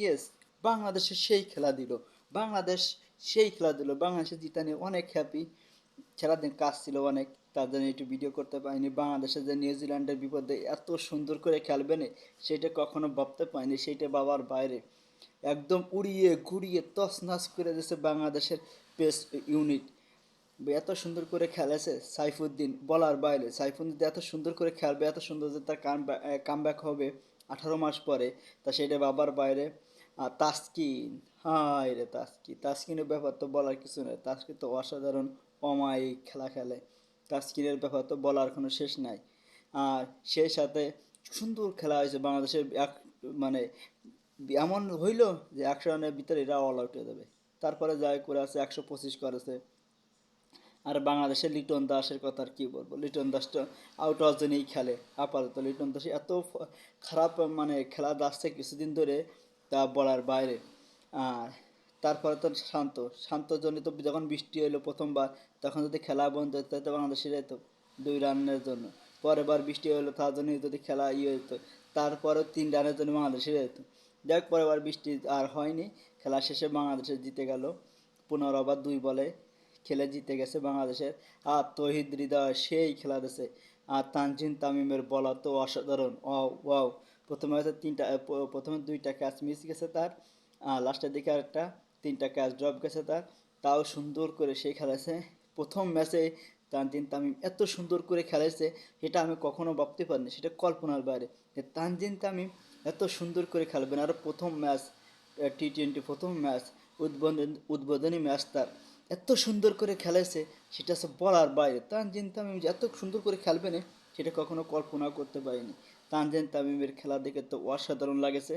Yes বাংলাদেশে সেই খেলা দিল। বাংলাদেশ সেই খেলা দিল। বাংলাদেশে জিতা নিয়ে অনেক হ্যাপি খেলার দিন কাজ ছিল অনেক, তার জন্য একটু ভিডিও করতে পারিনি। বাংলাদেশে যে নিউজিল্যান্ডের বিপদে এত সুন্দর করে খেলবে না, সেটা কখনো ভাবতে পারিনি সেইটা বাবার বাইরে। একদম উড়িয়ে ঘুরিয়ে তছনাছ করে দিয়েছে বাংলাদেশের পেস ইউনিট এত সুন্দর করে খেলেছে সাইফুদ্দিন বলার বাইরে। সাইফুদ্দিন এত সুন্দর করে খেলবে, এত সুন্দর যে তার কাম ব্যাক হবে আঠারো মাস পরে, তা সেটা বাবার বাইরে। তাস্কিন, হায় রে তাস্কি তাস্কিনের ব্যাপার তো বলার কিছু নেই। তাস্কিন তো অসাধারণ অমায়িক খেলা খেলে। তাস্কিনের ব্যাপার তো বলার কোনো শেষ নাই। আর সেই সাথে সুন্দর খেলা হয়েছে বাংলাদেশের এক মানে এমন হইল যে একশো রানের ভিতরে এরা অল আউট হয়ে যাবে। তারপরে যাই করে আছে, একশো পঁচিশ করেছে। আর বাংলাদেশের লিটন দাসের কথা আর কী বলব? লিটন দাসটা আউট হওয়ার জন্যই খেলে, আপাতত। লিটন দাস এত খারাপ মানে খেলা যাচ্ছে কিছুদিন ধরে তা বলার বাইরে। আর তারপরে তো শান্ত, শান্তর জন্য তো যখন বৃষ্টি হলো প্রথমবার, তখন যদি খেলা বন্ধ হতো তো বাংলাদেশের তো দুই রানের জন্য। পরের বার বৃষ্টি হলো তার জন্য যদি খেলা ইয়ে হতো তারপরেও তিন রানের জন্য বাংলাদেশের হতো যাক, পরের বার বৃষ্টি আর হয়নি, খেলা শেষে বাংলাদেশে জিতে গেল। পনেরো ওভার দুই বলে খেলে জিতে গেছে বাংলাদেশের। আর তহিদ হৃদয় সেই খেলা দিয়েছে। আর তানজিন তামিমের বলা তো অসাধারণ। Wow wow. প্রথমে হয়তো তিনটা প্রথমে দুইটা ক্যাচ মিস গেছে তার। আর লাস্টের দিকে আরেকটা, তিনটা ক্যাচ ড্রপ গেছে তার। তাও সুন্দর করে সেই খেলেছে। প্রথম ম্যাচে তানজিন তামিম এত সুন্দর করে খেলেছে, এটা আমি কখনো ভাবতে পারিনি। সেটা কল্পনার বাইরে যে তানজিন তামিম এত সুন্দর করে খেলবেন। আর প্রথম ম্যাচ টি টোয়েন্টি প্রথম ম্যাচ উদ্বোধন, উদ্বোধনী ম্যাচ তার। এত সুন্দর করে খেলেছে, সেটা সব বলার বাইরে। তানজিন তামিম যে এত সুন্দর করে খেলবে না, সেটা কখনো কল্পনা করতে পারিনি। তানজিন তামিমের খেলা দেখে তো অসাধারণ লাগেছে।